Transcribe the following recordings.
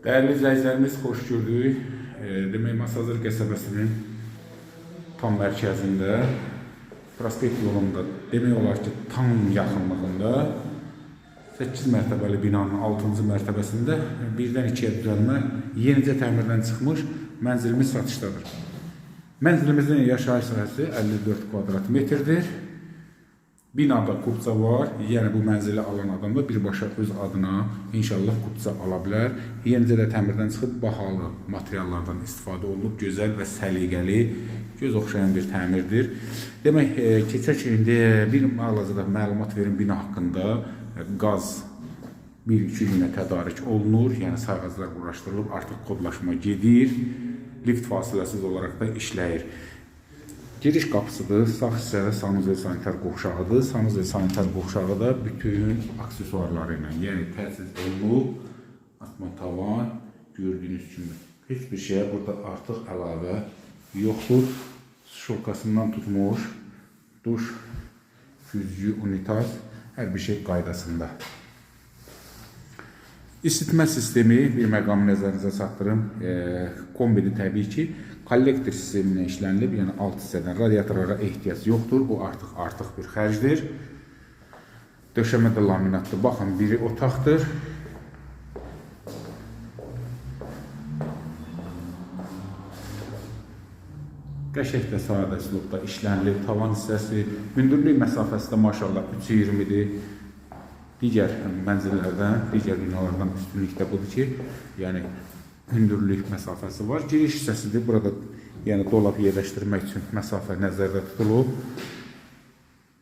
Değerli izləyicilərimiz, xoş gördük. E, demək, Masazır qəsəbəsinin tam mərkəzində, prospekt yolunda, demək olar ki, tam yaxınlığında 8 mərtəbəli binanın 6-cı mərtəbəsində birdən ikiyə düzəlmə yenicə təmirdən çıxmış mənzilimiz satışdadır. Mənzilimizin yaşayış sahəsi 54 kvadrat metrdir. Binada kupça var. Yəni bu mənzili alan adam da birbaşa öz adına inşallah kupça ala bilər. Yenicə də təmirdən çıxıb bahalı materiallardan istifadə olunub, gözəl və səliqəli, göz oxşayan bir təmirdir. Demək, e, keçək indi bir hal-hazırda məlumat verin bina haqqında. E, Qaz 1-2 günə tədarik olunur, yəni sayğaclar quraşdırılıb, artıq kodlaşma gedir. Lift fasiləsiz olaraq da işləyir. Giriş qapısıdır. Sağ hissədə sanuzel sanitar qovşağıdır. Sanuzel sanitar qovşağı da bütün aksesuarları ilə, yəni təchiz olunub, atma tavan gördüyünüz kimi. Heç bir şeyə burada artıq əlavə yoxdur. Şolkasından tutmuş, duş, güzgü, unitaz, hər bir şey qaydasında. İsitmə sistemi bir məqam nəzərinizə çatdırım. E, kombidi təbii ki, kollektor sisteminə işlənilib, yəni alt hissədən radiatorlara ehtiyac yoxdur. Bu artıq artıq bir xərcdir. Döşəmə də laminatdır. Baxın, biri otaqdır. Qəşəng də sadə üslubda işlənilib. Tavan hissəsi, hündürlük məsafəsi də maşallah 3.20-dir. Digər mənzillərdən, digər binalardan üstünlükdə budur ki, yəni hündürlük məsafəsi var. Giriş hissəsidir. Burada yəni dolab yerləşdirmək üçün məsafə nəzərdə tutulub.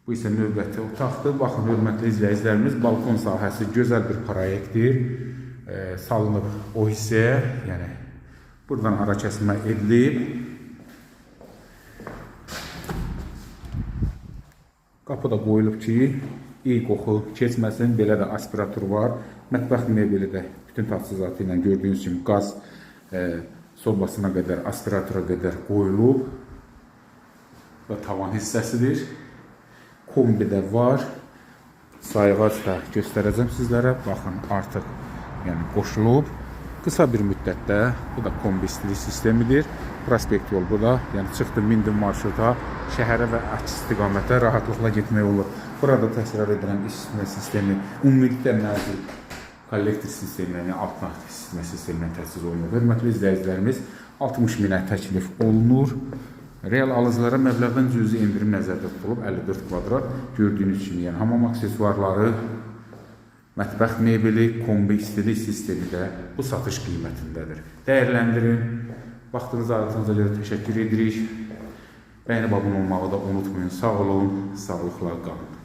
Bu isə növbəti otaqdır. Baxın, hörmətli izləyicilərimiz, balkon sahəsi gözəl bir proyektdir. E, salınıb o hissəyə, yəni buradan ara kəsmə edilib. Qapı da qoyulub ki, iyi qoxu keçməsin. Belə də aspirator var. Mətbəx mebeli də bütün təchizatı ilə gördüyünüz kimi qaz e, sobasına qədər, aspiratora qədər qoyulub. Və tavan hissəsidir. Kombi də var. Sayğac da göstərəcəm sizlərə. Baxın, artıq yəni qoşulub. Qısa bir müddətdə bu da kombi stili sistemidir. Prospekt yol bu da. Yəni çıxdım, mindim marşruta, şəhərə və əks istiqamətə rahatlıqla getmək olur. Burada təkrar edirəm isitmə sistemi ümumilikdə nəzir kollektiv sistemlə, yəni altına isitmə sistemindən təchiz olunur. Hörmətli izləyicilərimiz, 60 minə təklif olunur. Real alıcılara məbləğdən cüzi endirim nəzərdə tutulub 54 kvadrat. Gördüyünüz kimi, yəni hamam aksesuarları, mətbəx mebeli, kombi istili sistemi də bu satış qiymətindədir. Dəyərləndirin. Vaxtınızı ayırdığınıza görə təşəkkür edirik. Bəyənib abunə olmağı da unutmayın. Sağ olun, sağlıqla qalın.